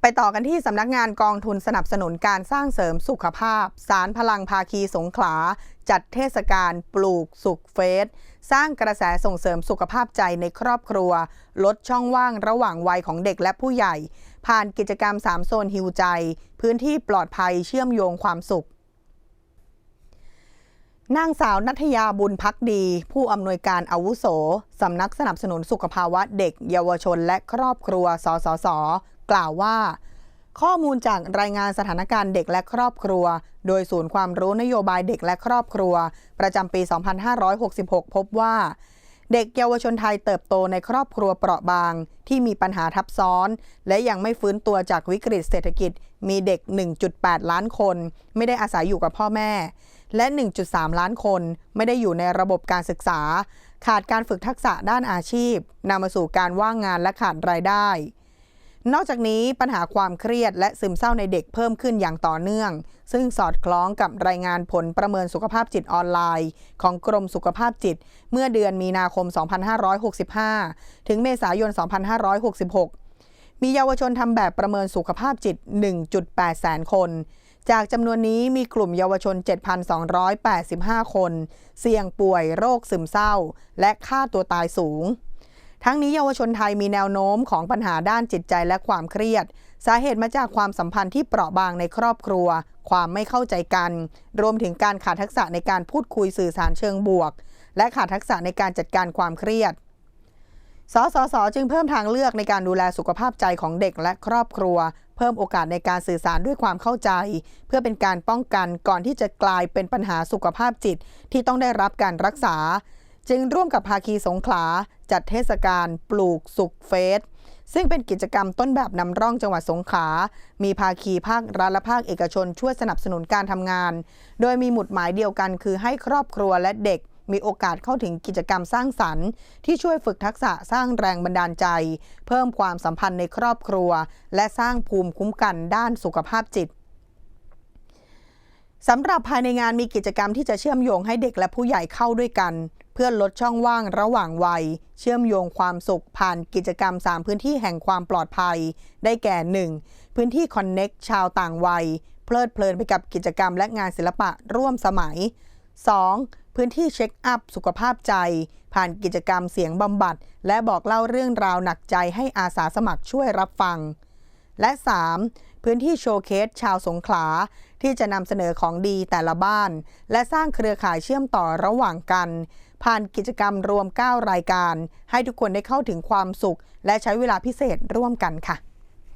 ไปต่อกันที่สำนักงานกองทุนสนับสนุนการสร้างเสริมสุขภาพ สารพลังภาคีสงขลา จัดเทศกาลปลูกสุขเฟส สร้างกระแสส่งเสริมสุขภาพใจในครอบครัว ลดช่องว่างระหว่างวัยของเด็กและผู้ใหญ่ ผ่านกิจกรรม 3 โซนฮิวใจ พื้นที่ปลอดภัยเชื่อมโยงความสุขนางสาวนัทยาบุญพักดี ผู้อำนวยการอาวุโส สำนักสนับสนุนสุขภาวะเด็ก เยาวชนและครอบครัว สสส กล่าวว่า ข้อมูลจากรายงานสถานการณ์เด็กและครอบครัว โดยศูนย์ความรู้นโยบายเด็กและครอบครัว ประจำปี 2566 พบว่า เด็กเยาวชนไทยเติบโตในครอบครัวเปราะบาง ที่มีปัญหาทับซ้อน และยังไม่ฟื้นตัวจากวิกฤตเศรษฐกิจ มีเด็ก 1.8 ล้านคน ไม่ได้อาศัยอยู่กับพ่อแม่ และ 1.3 ล้านคนไม่ได้อยู่ในระบบการศึกษาขาดการฝึกทักษะด้านอาชีพนำมาสู่การว่างงานและขาดรายได้ นอกจากนี้ปัญหาความเครียดและซึมเศร้าในเด็กเพิ่มขึ้นอย่างต่อเนื่อง ซึ่งสอดคล้องกับรายงานผลประเมินสุขภาพจิตออนไลน์ ของกรมสุขภาพจิต เมื่อเดือนมีนาคม 2565 ถึงเมษายน 2566 มีเยาวชนทำแบบประเมินสุขภาพจิต 1.8 แสนคน จากจำนวนนี้มีกลุ่มเยาวชน 7,285 คน เสี่ยงป่วยโรคซึมเศร้า และค่าตัวตายสูง ทั้งนี้เยาวชนไทยมีแนวโน้มของปัญหาด้านจิตใจและความเครียด สาเหตุมาจากความสัมพันธ์ที่เปราะบางในครอบครัว ความไม่เข้าใจกัน รวมถึงการขาดทักษะในการพูดคุยสื่อสารเชิงบวก และขาดทักษะในการจัดการความเครียดสสส จึงเพิ่มทางเลือกในการดูแลสุขภาพใจของเด็กและครอบครัว เพิ่มโอกาสในการสื่อสารด้วยความเข้าใจ เพื่อเป็นการป้องกันก่อนที่จะกลายเป็นปัญหาสุขภาพจิตที่ต้องได้รับการรักษา จึงร่วมกับภาคีสงขลา จัดเทศกาลปลูกสุขเฟสซึ่งเป็นกิจกรรมต้นแบบนำร่องจังหวัดสงขลา มีภาคีภาครัฐและภาคเอกชนช่วยสนับสนุนการทำงาน โดยมีหมุดหมายเดียวกันคือให้ครอบครัวและเด็ก มีโอกาสเข้าถึงกิจกรรมสร้างสรรค์ ที่ช่วยฝึกทักษะสร้างแรงบันดาลใจ เพิ่มความสัมพันธ์ในครอบครัว และสร้างภูมิคุ้มกันด้านสุขภาพจิตสำหรับภายในงานมีกิจกรรมที่จะเชื่อมโยงให้เด็กและผู้ใหญ่เข้าด้วยกัน พื่อลดช่องว่างระหว่างวัย เชื่อมโยงความสุขผ่านกิจกรรม 3 พื้นที่แห่งความปลอดภัย ได้แก่ 1. พื้นที่คอนเน็กชาวต่างวัย เพลิดเพลินไปกับกิจกรรมและงานศิลปะร่วมสมัย 2. พื้นที่เช็คอัพสุขภาพใจ ผ่านกิจกรรมเสียงบำบัด และบอกเล่าเรื่องราวหนักใจให้อาสาสมัครช่วยรับฟัง และ 3. พื้นที่โชว์เคสชาวสงขลา ที่จะนำเสนอของดีแต่ละบ้าน และสร้างเครือข่ายเชื่อมต่อระหว่างกัน ผ่านกิจกรรมรวม 9 รายการ ให้ทุกคนได้เข้าถึงความสุข และใช้เวลาพิเศษร่วมกันค่ะ